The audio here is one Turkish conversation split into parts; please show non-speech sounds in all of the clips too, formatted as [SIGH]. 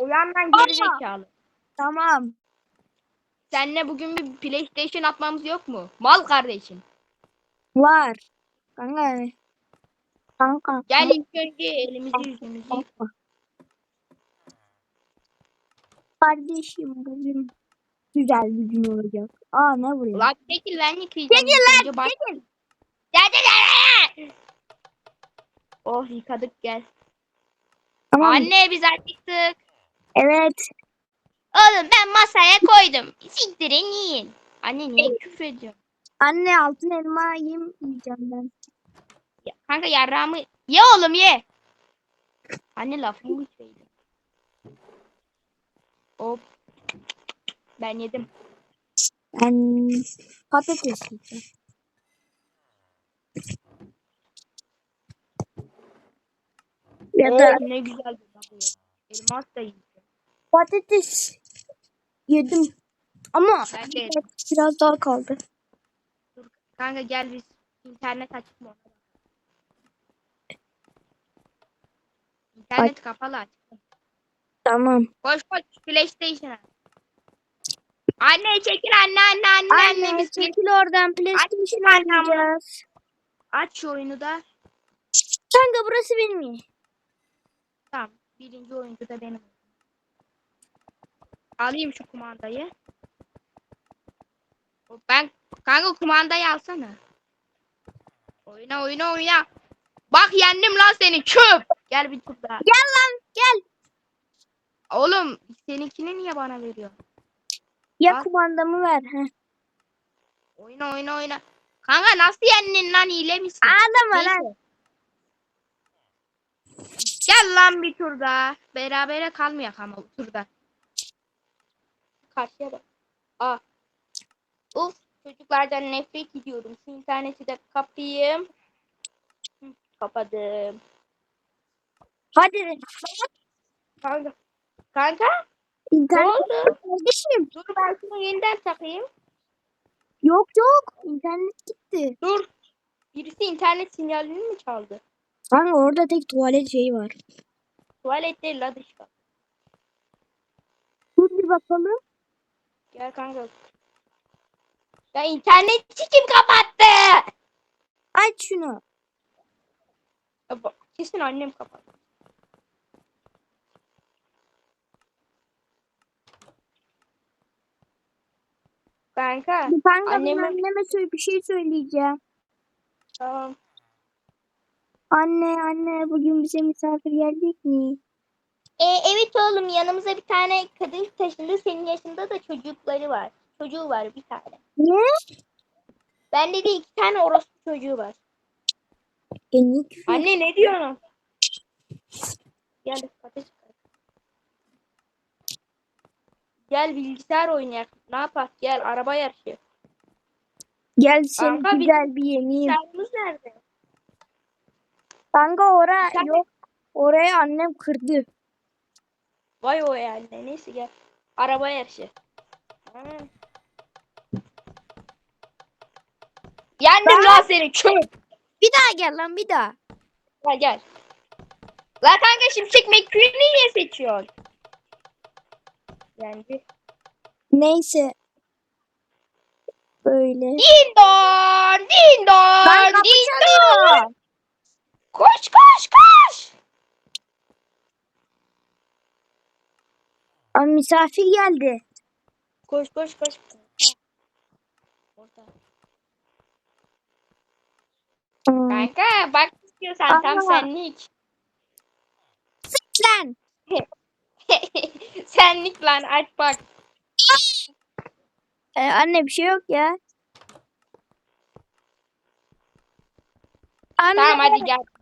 Uyan lan geri zekalı. Tamam. Seninle bugün bir PlayStation atmamız yok mu? Mal kardeşim. Var. Kanka. Kanka. Gel ilk önce elimizi yüzümüzü. Kardeşim bugün güzel bir gün olacak. Aa ne buraya? Lan çekil lan yıkayacağım. Çekil lan, önce baş- çekil. Oh yıkadık gel. Tamam. Anne biz acıktık. Evet. Oğlum ben masaya koydum. Siktirin yiyin. Anne niye küfür ediyorsun? Anne altın elma yiyeyim yiyeceğim ben. Ya, kanka yarrağımı ye oğlum ye. Anne lafımı söyle. Hop. Ben yedim. Ben patates yiyeceğim. Ya da ne güzel bir tadı. Elmas da yiyeceğim. patates yedim. Ama Ben de biraz daha kaldı. Kanka gel biz internet açık mı? İnternet kapalı aç. Tamam. Koş koş PlayStation'a. Anne çekil anne anne anne anne, Anne biz çekil oradan PlayStation anne ama. oynayacağız. aç şu oyunu da. Kanka burası benim ya. Tamam. Birinci oyuncu da benim. Alayım şu kumandayı. Ben kanka kumandayı alsana. Oyna oyna oyna. Bak yendim lan seni çöp. Gel bir tur daha. Gel lan gel. Oğlum seninkini niye bana veriyor? Ya Al. kumandamı ver. Heh. Oyna oyna oyna. Kanka nasıl yendin lan hile misin? Ağlama Neyse. lan. Gel lan bir tur daha. Berabere kalmayak ama bu turda. Karşıya bak. Aa. Uf çocuklardan nefret ediyorum. Şu interneti de kapayım. Kapadım. Hadi. Kanka. Kanka ne İnternet oldu? kardeşim. Dur ben şunu yeniden takayım. Yok yok. İnternet gitti. Dur. Birisi internet sinyalini mi çaldı? Kanka orada tek tuvalet şeyi var. Tuvalet değil la dışarı. Dur bir bakalım. Gel kanka. Ya internetçi kim kapattı? Aç şunu. Ya bak, Kesin annem kapattı. Kanka. Kanka Anneme- anneme bir şey söyleyeceğim. Tamam. Anne anne bugün bize misafir gelecek mi? E, evet oğlum yanımıza bir tane kadın taşındı. Senin yaşında da çocukları var. Çocuğu var bir tane. Ne? Bende de iki tane orospu çocuğu var. E küfür? Anne ne diyorsun? Gel patates. Gel bilgisayar oynayak. Ne yapak? Gel araba yarışı. Gel seni bir- güzel bir yemeğim. Bilgisayarımız nerede? Kanka ora Sen- yok. Orayı annem kırdı. Vay o yani. Neyse gel. Araba yarışı. Ha. Yendim lan seni çöp. Bir daha gel lan bir daha. Gel gel. La kanka Şimşek McQueen'i niye seçiyorsun? Yendi. Neyse. Böyle. Din don, din don, Ben kapı din çalıyor. don. Koş koş koş. Aa, misafir geldi. Koş koş koş. Orada. Kanka bak istiyorsan tam Aa. senlik. Lan. [LAUGHS] senlik lan aç bak. Ee, anne bir şey yok ya. Anne. Tamam hadi gel.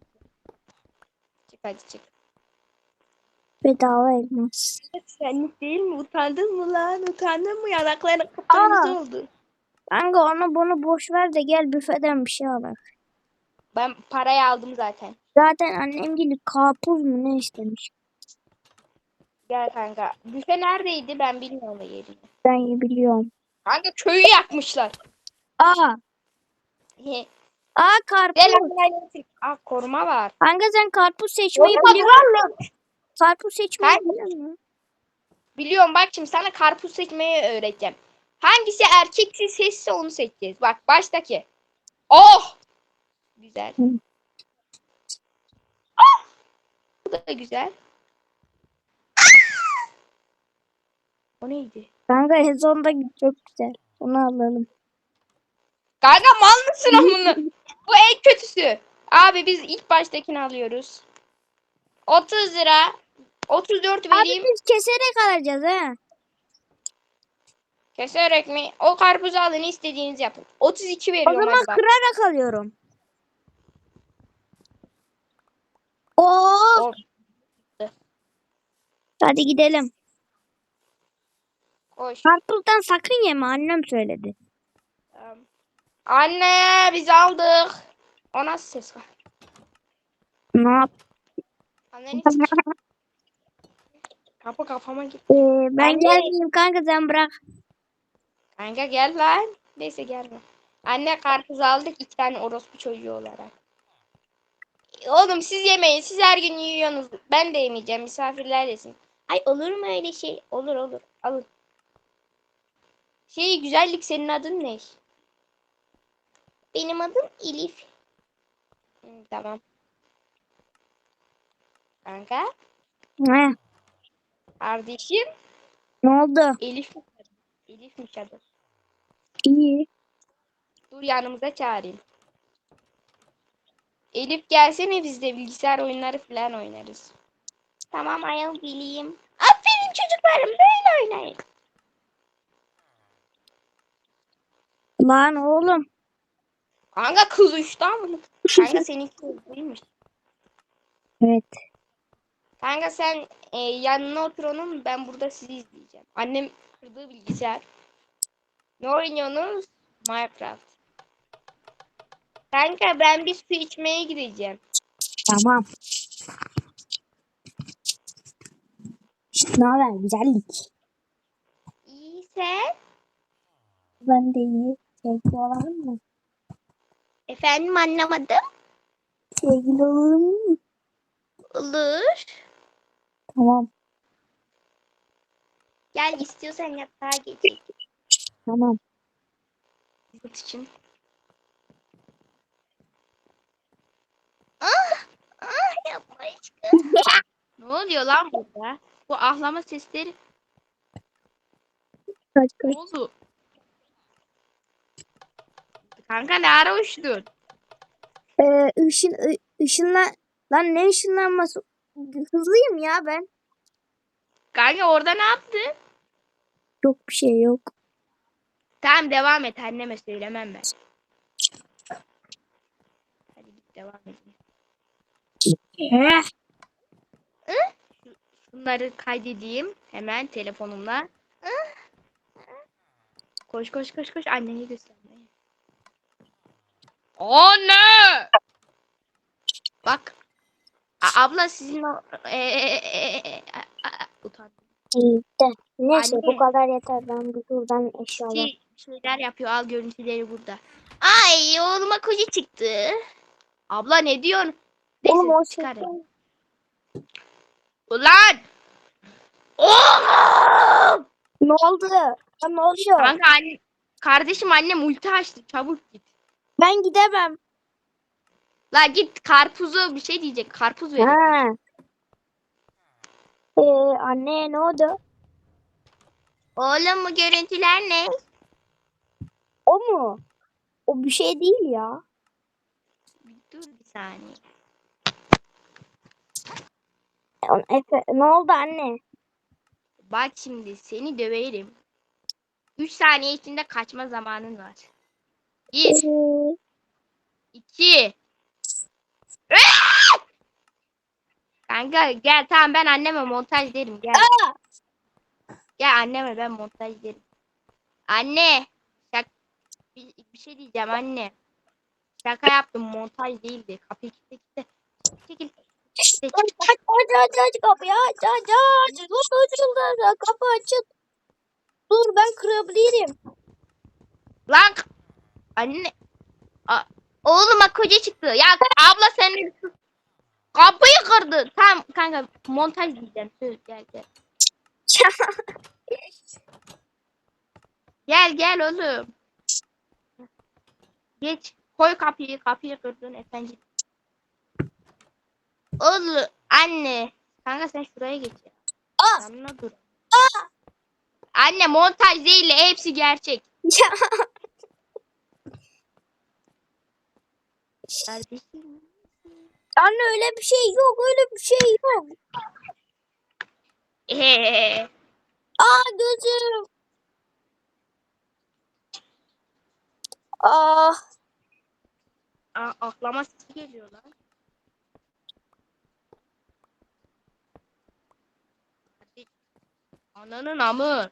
Çık. Bedava elmas. Senlik değil mi? Utandın mı lan? Utandın mı? Yanakların kıpkırmızı oldu. Kanka onu bunu boş ver de gel büfeden bir şey alak. Ben parayı aldım zaten. Zaten annem gibi karpuz mu ne istemiş. Gel kanka. Büfe neredeydi? Ben bilmiyorum yerini. Ben biliyorum. Kanka köyü yakmışlar. Aa Aa karpuz. Gel. Aa koruma var. Kanka sen karpuz seçmeyi Koruma biliyor krallık. Karpuz seçmeyi Ben- biliyor musun? Biliyorum bak şimdi sana karpuz seçmeyi öğreteceğim. Hangisi erkeksi sesse onu seçeceğiz. Bak baştaki. Oh! Güzel. Ah! Bu da güzel. O neydi? Kanka en sonunda çok güzel. Onu alalım. Kanka mal mısın amına? Bu en kötüsü. Abi biz ilk baştakini alıyoruz. 30 lira. 34 Abi vereyim. biz keserek alacağız ha. Keserek mi? O karpuzu alın istediğinizi yapın. 32 O veriyorum zaman hadi bak. kırarak alıyorum. Oo. Hadi gidelim. Koş. Karpuzdan sakın yeme annem söyledi. Anne biz aldık. O nasıl ses var? Ne yap? Anneni. [LAUGHS] Kapı kafama git. Ee, ben Anne. gelmeyeyim kanka sen bırak. Kanka gel lan. Neyse gelme. Anne karpuz aldık iki tane orospu çocuğu olarak. Oğlum siz yemeyin. Siz her gün yiyorsunuz. Ben de yemeyeceğim. Misafirler yesin. Ay olur mu öyle şey? Olur olur. Alın. Şey güzellik senin adın ne? Benim adım Elif. Tamam. Kanka. Ne? Kardeşim. Ne oldu? Elif. Elif'miş adı. İyi. Dur yanımıza çağırayım. Elif gelsene biz de bilgisayar oyunları falan oynarız. Tamam ayol bileyim. Aferin çocuklarım böyle oynayın. Lan oğlum. Kanka kız uçtu ama. Kanka [LAUGHS] seninki kızıymış. Evet. Kanka sen e, yanına otur onun ben burada sizi izleyeceğim. Annem kırdığı bilgisayar. Ne oynuyorsunuz? Minecraft. Kanka ben bir su içmeye gideceğim. Tamam. Ne haber güzellik. İyi sen? Ben de iyi. Sevgili olalım mı? Efendim anlamadım. Sevgili olalım mı? Olur. Tamam. Gel istiyorsan yatağa geç. Tamam. Yurt için. Ah! Ah yapma aşkım. [LAUGHS] ne oluyor lan burada? Bu ahlama sesleri Kaç kaç. ne oldu? Kanka ne ara uçtun? Ee, ışın, ışınla... Lan ne ışınlanması? Hızlıyım ya ben. Kanka orada ne yaptın? Yok bir şey yok. Tamam devam et anneme söylemem ben. Hadi git devam et. Eh. Bunları kaydedeyim hemen telefonumla. Koş koş koş koş anneni göstermeye. Anne! Bak. A- abla sizin o... E, e, e, e, utandım. İyi de. Neyse bu Anne. kadar yeter. Ben bir buradan eşyalar. Şey, şeyler yapıyor al görüntüleri burada. Ay oğluma koca çıktı. Abla ne diyorsun? Neyse Oğlum o çıkar. şey- Ulan! Oğlum! Ne oldu? Ya ne oluyor? Kanka anne, kardeşim annem ulti açtı çabuk git. Ben gidemem. La git karpuzu bir şey diyecek karpuz ver. Ha. Ee, anne ne oldu? Oğlum bu görüntüler ne? O mu? O bir şey değil ya. Dur bir saniye. Efe, ne oldu anne? Bak şimdi seni döverim. 3 saniye içinde kaçma zamanın var. 1, Ee, 2. Kanka gel tamam ben anneme montaj derim gel. Gel anneme ben montaj derim. Anne. Şak bir, bir şey diyeceğim anne. Şaka yaptım montaj değildi. Kapıyı kilitle kilitle. Çekil. Aç aç aç aç kapıyı aç aç aç. Dur açıldı. Kapı açık. Dur ben kırabilirim. Lan. Anne. A- Oğluma koca çıktı. Ya abla sen de. Kapıyı kırdı. Tamam kanka montaj diyeceğim. Söz gel gel. [LAUGHS] Gel gel oğlum. Geç. Koy kapıyı. Kapıyı kırdın efendim. Oğlum anne. Kanka sen şuraya geç ya. Aa! Yanına dur. Anne montaj değil hepsi gerçek. [LAUGHS] Ya. Kardeşim. Anne öyle bir şey yok öyle bir şey yok. Eee. [LAUGHS] Aa gözüm. Aa. Aa, aklama sesi geliyor lan. Ananın amı.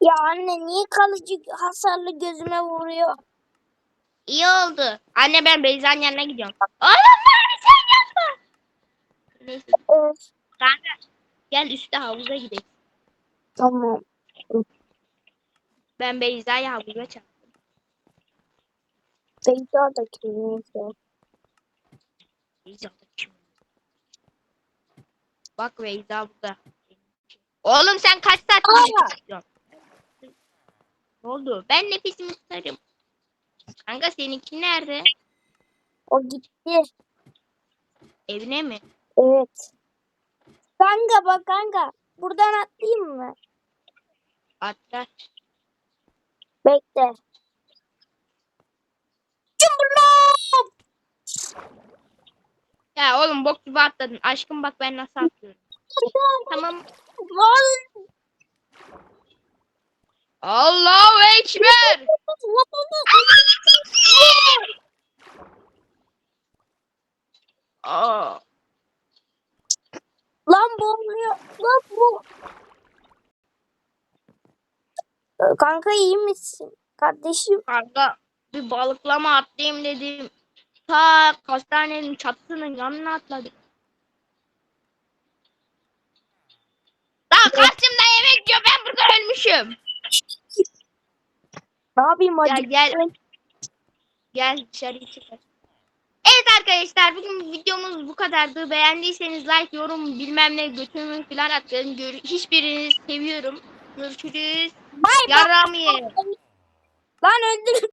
Ya anne niye kalıcı hasarlı gözüme vuruyor? İyi oldu. Anne ben Beyza'nın yanına gidiyorum. Oğlum var sen yapma. Neyse kanka gel üstte havuza gidelim. Tamam. Ben Beyza'yı havuza çağırdım. Beyza da neyse. Beyza da kim? Bak Beyza burada. Oğlum sen kaç saat Aa! Ne oldu? Ben nefesimi tutarım. Kanka seninki nerede? O gitti. Evine mi? Evet. Kanka bak kanka. Buradan atlayayım mı? Atla. Bekle. Cumburlop! Ya oğlum bok gibi atladın. Aşkım bak ben nasıl atlıyorum. Tamam. Lan! Allahu Ekber. Aa. Lan boğuluyor. Lan bu. Kanka iyi misin? Kardeşim. Kanka bir balıklama atlayayım dedim. Ta hastanenin çatısının yanına atladım. Daha karşımda yemek yiyor ben burada ölmüşüm. Ne yapayım Gel hadi? gel. Gel dışarı çıkar. Evet arkadaşlar bugün videomuz bu kadardı. Beğendiyseniz like, yorum bilmem ne götürün falan atın. Gör hiçbirinizi seviyorum. Görüşürüz. Bay bay. Yaram ye. Lan öldür.